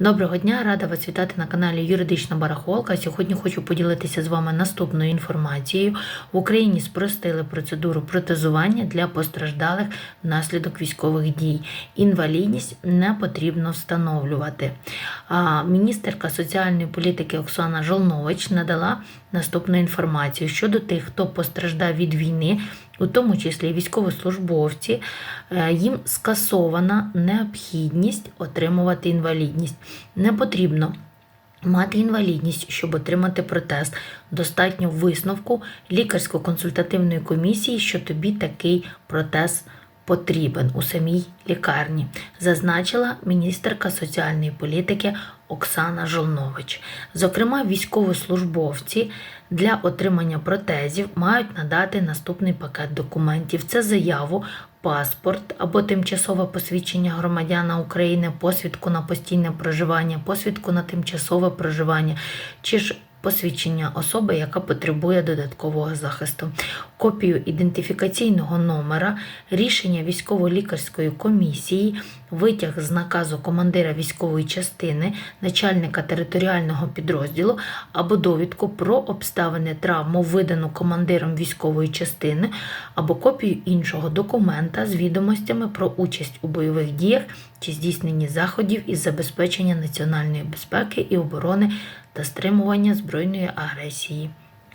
Доброго дня, рада вас вітати на каналі Юридична Барахолка. Сьогодні хочу поділитися з вами наступною інформацією. В Україні спростили процедуру протезування для постраждалих внаслідок військових дій. Інвалідність не потрібно встановлювати. Міністерка соціальної політики Оксана Жолнович надала наступну інформацію щодо тих, хто постраждав від війни, у тому числі військовослужбовці, е, їм скасована необхідність отримувати інвалідність. Не потрібно мати інвалідність, щоб отримати протез. Достатньо висновку лікарсько-консультативної комісії, що тобі такий протез потрібен у самій лікарні, зазначила міністерка соціальної політики Оксана Жолнович. Зокрема, військовослужбовці для отримання протезів мають надати наступний пакет документів: це заяву, паспорт або тимчасове посвідчення громадяна України, посвідку на постійне проживання, посвідку на тимчасове проживання чи ж посвідчення особи, яка потребує додаткового захисту, копію ідентифікаційного номера, рішення військово-лікарської комісії, витяг з наказу командира військової частини, начальника територіального підрозділу або довідку про обставини травму, видану командиром військової частини, або копію іншого документа з відомостями про участь у бойових діях чи здійсненні заходів із забезпечення національної безпеки і оборони та стримування збройної агресії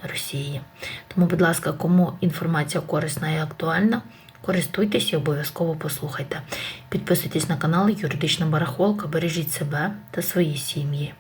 Росії. Тому, будь ласка, кому інформація корисна і актуальна, користуйтесь і обов'язково послухайте. Підписуйтесь на канал Юридична Барахолка, бережіть себе та свої сім'ї.